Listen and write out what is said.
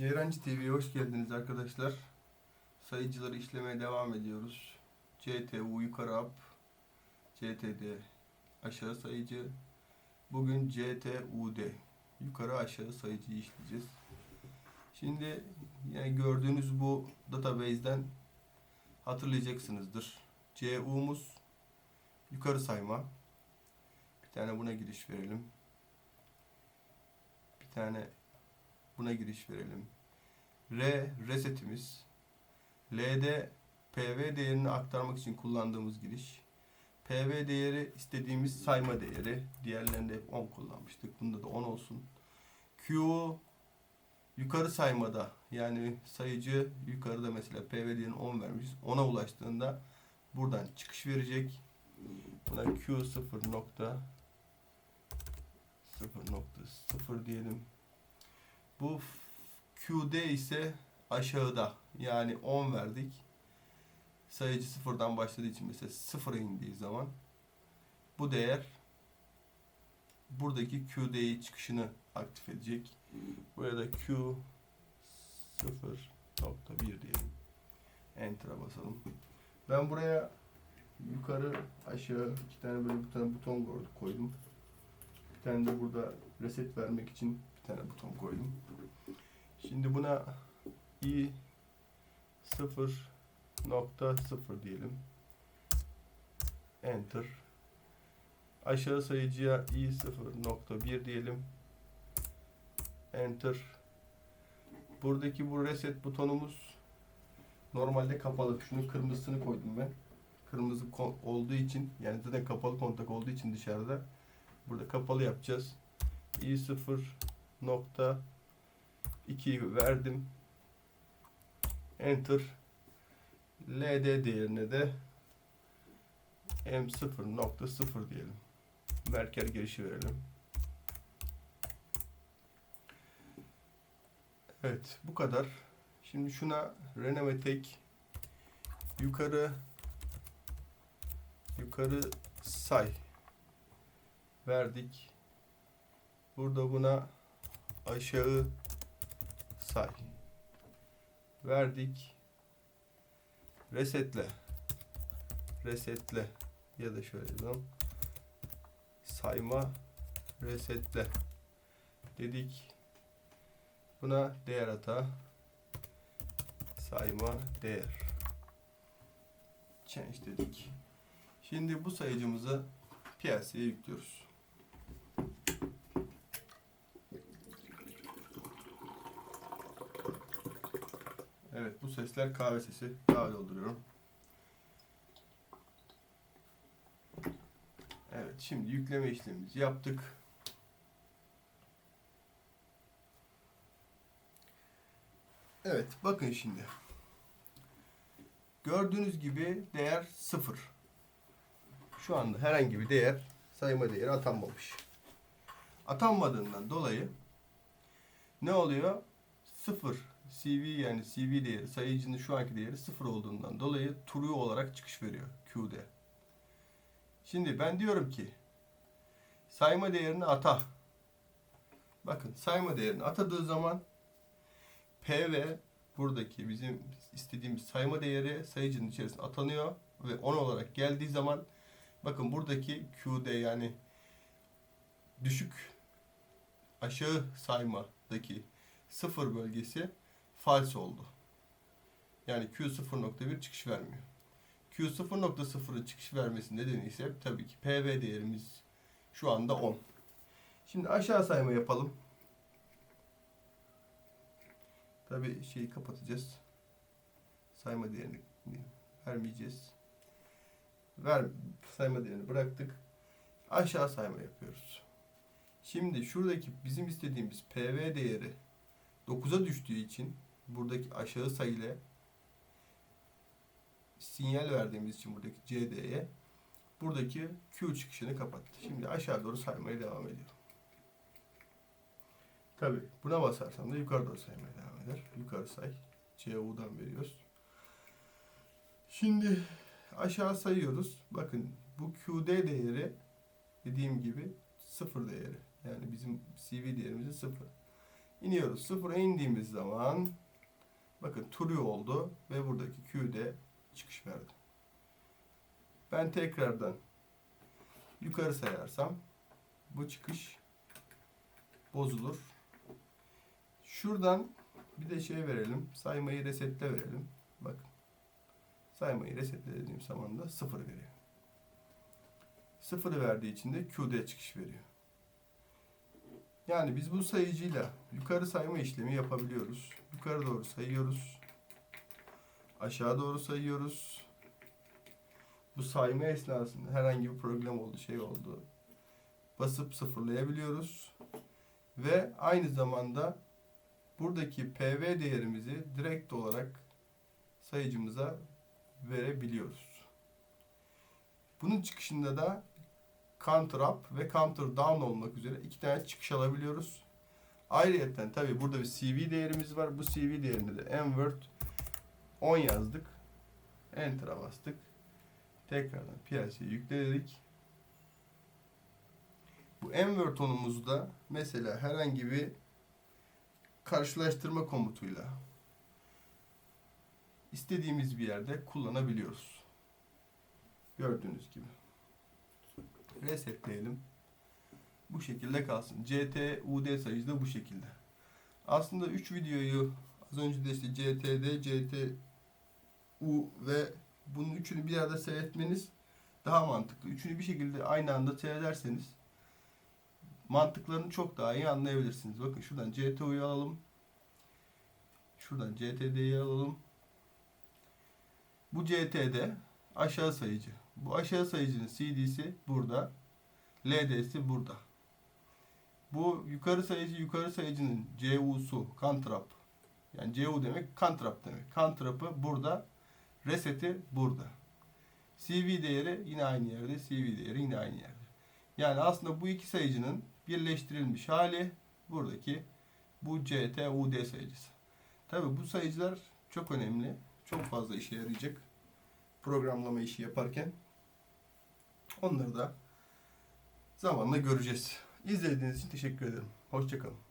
Ceyrancı TV'ye hoş geldiniz arkadaşlar. Sayıcıları işlemeye devam ediyoruz. CTU yukarı up, CTD aşağı sayıcı. Bugün CTUD yukarı aşağı sayıcıyı işleyeceğiz. Şimdi yani gördüğünüz bu database'den hatırlayacaksınızdır. CU'muz yukarı sayma. Bir tane buna giriş verelim. Bir tane buna giriş verelim. R resetimiz. L'de PV değerini aktarmak için kullandığımız giriş. PV değeri istediğimiz sayma değeri. Diğerlerinde hep 10 kullanmıştık. Bunda da 10 olsun. Q yukarı saymada yani sayıcı yukarıda mesela PV değerini 10 vermişiz. 10'a ulaştığında buradan çıkış verecek. Buna Q 0 nokta 0.0 diyelim. Bu QD ise aşağıda. Yani 10 verdik. Sayıcı sıfırdan başladığı için mesela sıfıra indiği zaman bu değer buradaki QD'yi çıkışını aktif edecek. Buraya da Q 0.1 diyelim. Enter'a basalım. Ben buraya yukarı aşağı iki tane böyle bir tane buton koydum. Bir tane de burada reset vermek için tane buton koydum. Şimdi buna i 0.0 diyelim. Enter. Aşağı sayıcıya i 0.1 diyelim. Enter. Buradaki bu reset butonumuz normalde kapalı. Şunun kırmızısını koydum ben. Kırmızı olduğu için yani zaten kapalı kontak olduğu için dışarıda burada kapalı yapacağız. i 0.2 verdim. Enter. LD değerine de M0.0 diyelim. Merker girişi verelim. Evet bu kadar. Şimdi şuna Renovatek yukarı yukarı say verdik. Burada buna aşağı say verdik. Resetle resetle ya da şöyle diyelim. Sayma resetle dedik. Buna değer ata sayma değer change dedik. Şimdi bu sayıcımızı piyasaya yüklüyoruz. Evet sesler kahve sesi. Kahve dolduruyorum. Evet şimdi yükleme işlemimizi yaptık. Evet bakın şimdi. Gördüğünüz gibi değer 0. Şu anda herhangi bir değer sayma değeri atanmamış. Atanmadığından dolayı ne oluyor? 0 CV yani CV değeri sayıcının şu anki değeri 0 olduğundan dolayı true olarak çıkış veriyor Q'de. Şimdi ben diyorum ki sayma değerini ata. Bakın sayma değerini atadığı zaman PV buradaki bizim istediğimiz sayma değeri sayıcının içerisine atanıyor ve 10 olarak geldiği zaman bakın buradaki QD yani düşük aşağı saymadaki sıfır bölgesi false oldu. Yani Q 0.1 çıkış vermiyor. Q 0.0'ın çıkış vermesi nedeni ise tabii ki PV değerimiz şu anda 10. Şimdi aşağı sayma yapalım. Tabii şeyi kapatacağız. Sayma değerini vermeyeceğiz. Ver sayma değerini bıraktık. Aşağı sayma yapıyoruz. Şimdi şuradaki bizim istediğimiz PV değeri 9'a düştüğü için buradaki aşağı sayı sinyal verdiğimiz için buradaki CD'ye buradaki Q çıkışını kapattı. Şimdi aşağı doğru saymaya devam ediyor. Tabi buna basarsam da yukarı doğru saymaya devam eder. Yukarı say. CU'dan veriyoruz. Şimdi aşağı sayıyoruz. Bakın bu QD değeri dediğim gibi sıfır değeri. Yani bizim CV değerimizin sıfır. İniyoruz. Sıfıra indiğimiz zaman bakın true oldu ve buradaki Q'de çıkış verdi. Ben tekrardan yukarı sayarsam bu çıkış bozulur. Şuradan bir de şey verelim. Saymayı resetle verelim. Bakın. Saymayı resetle dediğim zaman da sıfır veriyor. Sıfırı verdiği için de Q'de çıkış veriyor. Yani biz bu sayıcıyla yukarı sayma işlemi yapabiliyoruz. Yukarı doğru sayıyoruz. Aşağı doğru sayıyoruz. Bu sayma esnasında herhangi bir problem oldu, şey oldu. Basıp sıfırlayabiliyoruz. Ve aynı zamanda buradaki PV değerimizi direkt olarak sayıcımıza verebiliyoruz. Bunun çıkışında da counter up ve counter down olmak üzere iki tane çıkış alabiliyoruz. Ayrıca tabi burada bir CV değerimiz var. Bu CV değerinde de nword 10 yazdık. Enter'a bastık. Tekrardan piyasaya yükledik. Bu nword tonumuzda mesela herhangi bir karşılaştırma komutuyla istediğimiz bir yerde kullanabiliyoruz. Gördüğünüz gibi. Resetleyelim. Bu şekilde kalsın. CT, UD sayıcı da bu şekilde. Aslında 3 videoyu az önce de işte CTD, CT, U ve bunun üçünü bir arada seyretmeniz daha mantıklı. Üçünü bir şekilde aynı anda seyrederseniz mantıklarını çok daha iyi anlayabilirsiniz. Bakın şuradan CTU'yu alalım. Şuradan CTD'yi alalım. Bu CTD aşağı sayıcı. Bu aşağı sayıcının CD'si burada. LD'si burada. Bu yukarı sayıcı yukarı sayıcının CU'su Cantrap. Yani CU demek Cantrap demek. Cantrap'ı burada. Reset'i burada. CV değeri yine aynı yerde. CV değeri yine aynı yerde. Yani aslında bu iki sayıcının birleştirilmiş hali buradaki bu CT UD sayıcısı. Tabi bu sayıcılar çok önemli. Çok fazla işe yarayacak. Programlama işi yaparken. Onları da zamanla göreceğiz. İzlediğiniz için teşekkür ederim. Hoşçakalın.